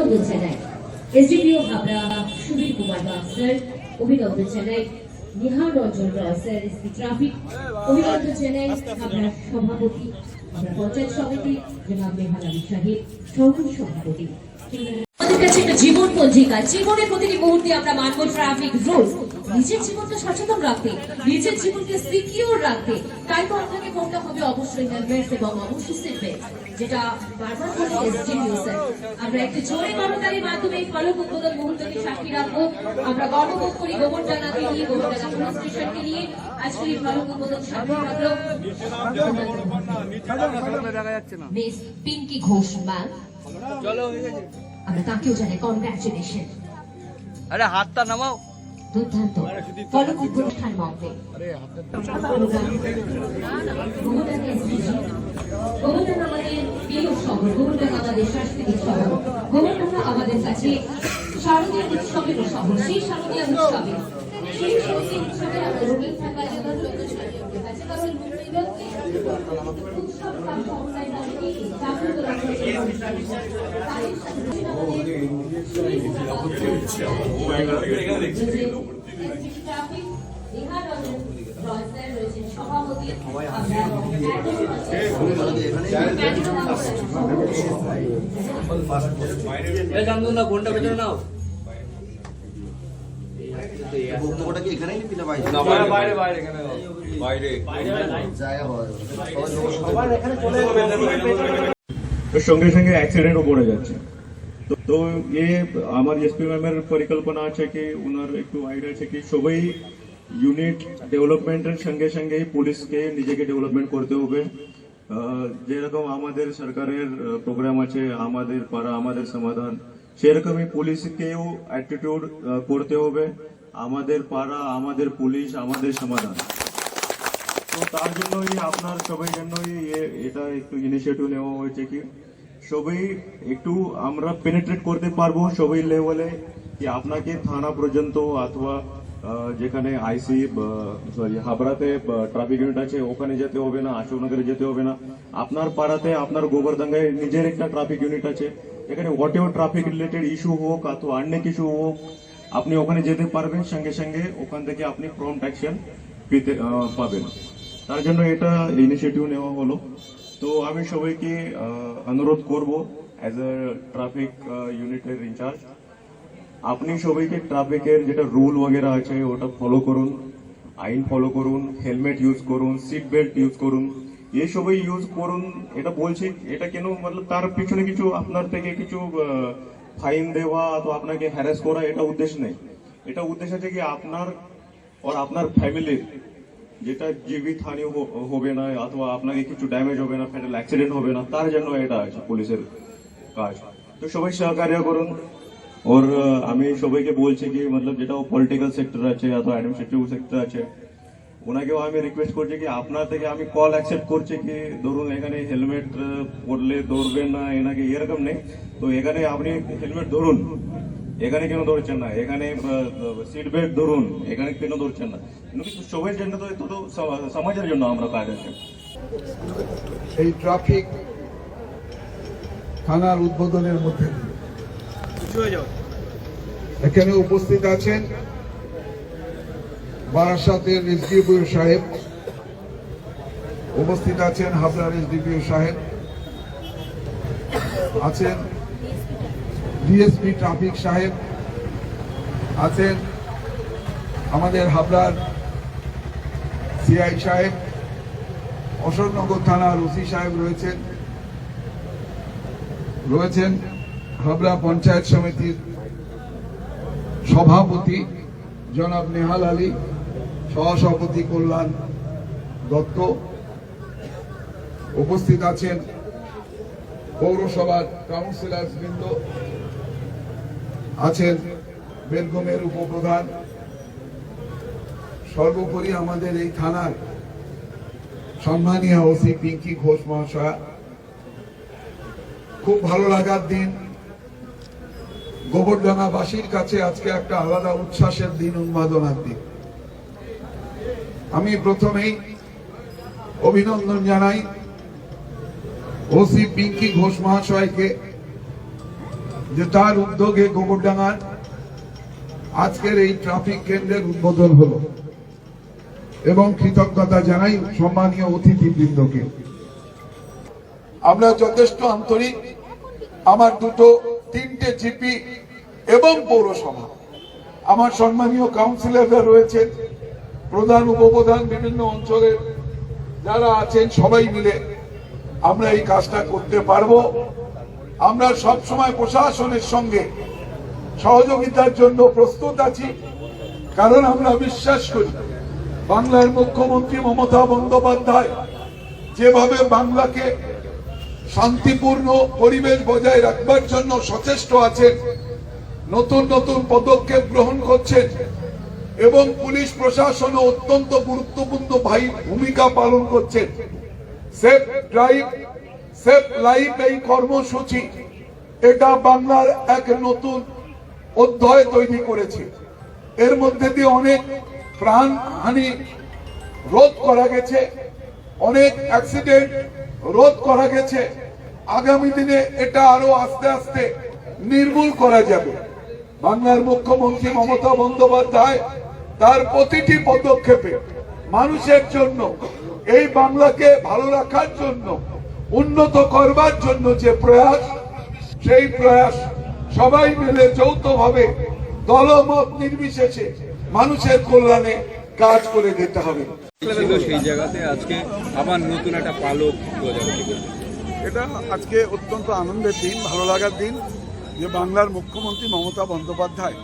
অভিনন্দন জানাই SDPO Habra Subir Kumar Bag sir অভিনন্দন জানাই Nihar Ranjan Roy sir SP traffic. অভিনন্দন জানাই হাবড়ার সভাপতি, হাবড়া পঞ্চায়েত সমিতি, জনাব নেহাল আলী সাহেব সহ সভাপতি। আমাদের কাছে একটা জীবন পঞ্জিকা জীবনের প্রতিটি মুহূর্তে আমরা মানব ট্রাফিক রুল। নিজের জীবনকে সচেতন রাখতে, নিজের জীবনকে সিকিউর রাখতে। তাই তো আপনাকে করতে হবে, অবশ্যই হেলমেট এবং অবশ্যই সিট বেল্ট যেটা বারবার করে স্যার আমরা একটু জোরে করতালির মাধ্যমে এই ফলক উদ্বোধন মুহূর্তকে সাক্ষী রাখব। আমরা গর্ববোধ করি গোবরডাঙ্গাকে নিয়ে গোবরডাঙ্গা পুলিশ স্টেশনকে নিয়ে। আজকে এই ফলক উদ্বোধন সাক্ষী মিস পিঙ্কি ঘোষ ম্যাম আমরা তাকেও জানাই কনগ্রাচুলেশন আরে হাতটা নামাও। দুর্দান্ত। ফলক উদ্বোধন মন্ত্রে গোবরডাঙ্গা আমাদের কাছে শারদীয় উৎসবের শহর সেই শারদীয় উৎসবে সেই শারদীয় উৎসবে আমরা রঙিন থাকা লোক নাও? বক্তব্যটা কি এখানেই বাইরে বাইরে বাইরে এখানে বাইরে সঙ্গে সঙ্গে অ্যাক্সিডেন্টও পড়ে যাচ্ছে। তো এ আমার এসপি ম্যামের পরিকল্পনা আছে কি ওনার একটু আইডিয়া আছে কি, সবাই ইউনিট ডেভেলপমেন্টের সঙ্গে সঙ্গে পুলিশকে নিজেকে ডেভেলপমেন্ট করতে হবে। যেরকম আমাদের সরকারের প্রোগ্রাম আছে, আমাদের পাড়া, আমাদের সমাধান, সেরকমই পুলিশকেও অ্যাটিটিউড করতে হবে। আমাদের পাড়া, আমাদের পুলিশ, আমাদের সমাধান। তো তার জন্যই আপনার সবাই জন্যই এটা একটু ইনিশিয়েটিভ নেওয়া হয়েছে কি। সবাই একটু আমরা পেনিট্রেট করতে পারব সবাই লেভেলে কি আপনাকে থানা পর্যন্ত অথবা যেখানে আইসি সরি হাবড়াতে ট্রাফিক ইউনিট আছে, ওখানে যেতে হবে না অশোকনগরে যেতে হবে না। আপনার পাড়াতে, আপনার গোবরডাঙ্গায় নিজের একটা ট্রাফিক ইউনিট আছে। এখানে whatever traffic related issue হোক অথবা অন্য কিছু হোক, আপনি ওখানে যেতে পারবেন। সঙ্গে সঙ্গে ওখান থেকে আপনি প্রম্পট অ্যাকশন পেতে পাবেন। তার জন্য এটা ইনিশিয়েটিভ নেওয়া হলো। তো আমি সবাইকে আহ, অনুরোধ করব অ্যাজ এ ট্রাফিক ইউনিটের ইনচার্জ আপনি সবাইকে ট্রাফিকের যেটা রুল वगैरह আছে ওটা ফলো করুন আইন ফলো করুন হেলমেট ইউজ করুন সিট বেল্ট ইউজ করুন এই সবাই ইউজ করুন এটা বলছি এটা কেন মতলব তার পিছনে কিছু আপনার থেকে কিছু ফাইন দেওয়া অথবা আপনাকে হ্যারাস করা এটা উদ্দেশ্য নেই এটা উদ্দেশ্য আছে কি আপনার আর আপনার ফ্যামিলির যেটা জীবিত হানি হবে না, অথবা আপনাকে কিছু ড্যামেজ হবে না ফ্যাটাল অ্যাক্সিডেন্ট হবে না, তার জন্য এটা আছে পুলিশের কাজ। তো সবাই সহকার্য করুন। ওর আমি সবাইকে বলছি কি, মতলব যেটা ও পলিটিক্যাল সেক্টর আছে, অথবা অ্যাডমিনিস্ট্রেটিভ সেক্টর আছে, ওনাকেও আমি রিকোয়েস্ট করছি কি, আপনার থেকে আমি কল অ্যাকসেপ্ট করছি কি, ধরুন এখানে হেলমেট পরলে দৌড়বেন না, এনাকে, এরকম নেই। তো এখানে আপনি হেলমেট ধরুন। এখানে কেন ধরছেন না? এখানে সিট বেল্ট ধরুন, এখানে কেন ধরছেন না? কিন্তু সবাই জন্য তো এতো সমাজের জন্য আমরা কাজ আছে। এই ট্রাফিক থানার উদ্বোধনের মধ্যে এখানে উপস্থিত আছেন বারাসাতের এসডিপিও সাহেব, উপস্থিত আছেন হাবড়ার এসডিপিও সাহেব, আছেন ডিএসপি ট্রাফিক সাহেব আছেন, আমাদের হাবড়ার সিআই সাহেব, অশোকনগর থানার ওসি সাহেব রয়েছেন। রয়েছেন হাবড়া পঞ্চায়েত সমিতির সভাপতি জনাব নেহাল আলী, সহসভাপতি কল্যাণ দত্ত। উপস্থিত আছেন পৌরসভার কাউন্সিলর বৃন্দ। আছেন বেলগমের উপপ্রধান। সর্বোপরি আমাদের এই থানার সম্মানীয় ওসি পিঙ্কি ঘোষ মহাশয়া। খুব ভালো লাগার দিন। গোবরডাঙ্গাবাসীর কাছে আজকে একটা আলাদা উচ্ছ্বাসের দিন, উন্মাদনার দিন। আমি প্রথমেই অভিনন্দন জানাই ওসি পিঙ্কি ঘোষ মহাশয়কে। যে তার উদ্যোগে গোবরডাঙ্গার আজকের এই ট্রাফিক কেন্দ্রের উদ্বোধন হলো। এবং কৃতজ্ঞতা জানাই সম্মানীয় অতিথিবৃন্দকে। আমরা যথেষ্ট আন্তরিক আমার দুটো, তিনটে জিপি এবং পৌরসভা। আমার সম্মানীয় কাউন্সিলররা রয়েছেন, প্রধান, উপপ্রধান বিভিন্ন অঞ্চলের যারা আছেন সবাই মিলে আমরা এই কাজটা করতে পারব। আমরা সব সময় প্রশাসনের সঙ্গে সহযোগিতার জন্য প্রস্তুত আছি, কারণ আমরা বিশ্বাস করি বাংলার মুখ্যমন্ত্রী মমতা বন্দ্যোপাধ্যায় যেভাবে বাংলাকে শান্তিপূর্ণ পরিবেশ বজায় রাখবার জন্য সচেষ্ট আছেন, নতুন নতুন পদক্ষেপ গ্রহণ করছেন এবং পুলিশ প্রশাসন অত্যন্ত গুরুত্বপূর্ণ ভাই ভূমিকা পালন করছেন। সেফ ড্রাইভ সেফ লাইফ এই কর্মসূচি, এটা বাংলার এক নতুন অধ্যায় তৈরি করেছে। এর মধ্যে দিয়ে অনেক প্রাণ হানি রোধ করা গেছে, অনেক অ্যাক্সিডেন্ট রোধ করা গেছে। আগামী দিনে এটা আরও আস্তে আস্তে নির্মূল করা যাবে। বাংলার মুখ্যমন্ত্রী মমতা বন্দ্যোপাধ্যায় তার প্রতিটি পদক্ষেপে মানুষের জন্য, এই বাংলাকে ভালো রাখার জন্য উন্নত করবার জন্য যে প্রয়াস সেই প্রয়াস সবাই মিলে যৌথভাবে দলমত নির্বিশেষে মানুষের কল্যাণে কাজ করে যেতে হবে ছিল সেই জায়গাতে আজকে আবার নতুন একটা পালক? এটা আজকে অত্যন্ত আনন্দের দিন ভালো লাগার দিন যে বাংলার মুখ্যমন্ত্রী মমতা বন্দ্যোপাধ্যায়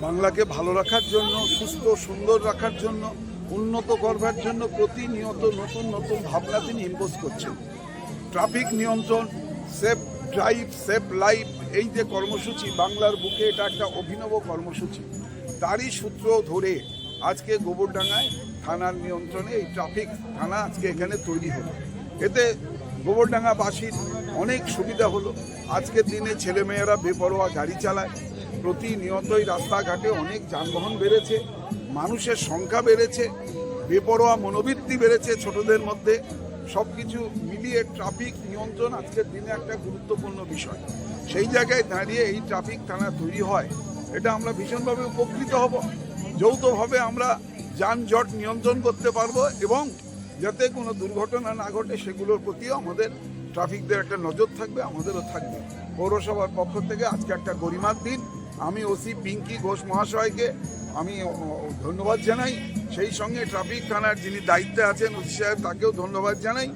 বাংলাকে ভালো রাখার জন্য সুস্থ সুন্দর রাখার জন্য উন্নত করবার জন্য প্রতিনিয়ত নতুন নতুন ভাবনা তিনি ইম্পোজ করছেন ট্রাফিক নিয়ন্ত্রণ, সেফ ড্রাইভ, সেফ লাইফ, এই যে কর্মসূচি, বাংলার বুকে এটা একটা অভিনব কর্মসূচি। তারই সূত্র ধরে আজকে গোবরডাঙ্গায় থানার নিয়ন্ত্রণে এই ট্রাফিক থানা আজকে এখানে তৈরি হলো। এতে গোবরডাঙ্গাবাসীর অনেক সুবিধা হলো। আজকের দিনে ছেলেমেয়েরা বেপরোয়া গাড়ি চালায়। প্রতিনিয়তই রাস্তাঘাটে অনেক যানবাহন বেড়েছে। মানুষের সংখ্যা বেড়েছে। বেপরোয়া মনোবৃত্তি বেড়েছে ছোটদের মধ্যে। সবকিছু মিলিয়ে ট্রাফিক নিয়ন্ত্রণ আজকের দিনে একটা গুরুত্বপূর্ণ বিষয়। সেই জায়গায় দাঁড়িয়ে এই ট্রাফিক থানা তৈরি হয়, এটা আমরা ভীষণভাবে উপকৃত হব। যৌথভাবে আমরা যানজট নিয়ন্ত্রণ করতে পারব এবং যাতে কোনো দুর্ঘটনা না ঘটে সেগুলোর প্রতিও আমাদের ট্রাফিকদের একটা নজর থাকবে, আমাদেরও থাকবে। পৌরসভার পক্ষ থেকে আজকে একটা গরিমার দিন আমি ওসি পিঙ্কি ঘোষ মহাশয়কে আমি ধন্যবাদ জানাই। সেই সঙ্গে ট্রাফিক থানার যিনি দায়িত্বে আছেন, ওসি সাহেব, তাকেও ধন্যবাদ জানাই।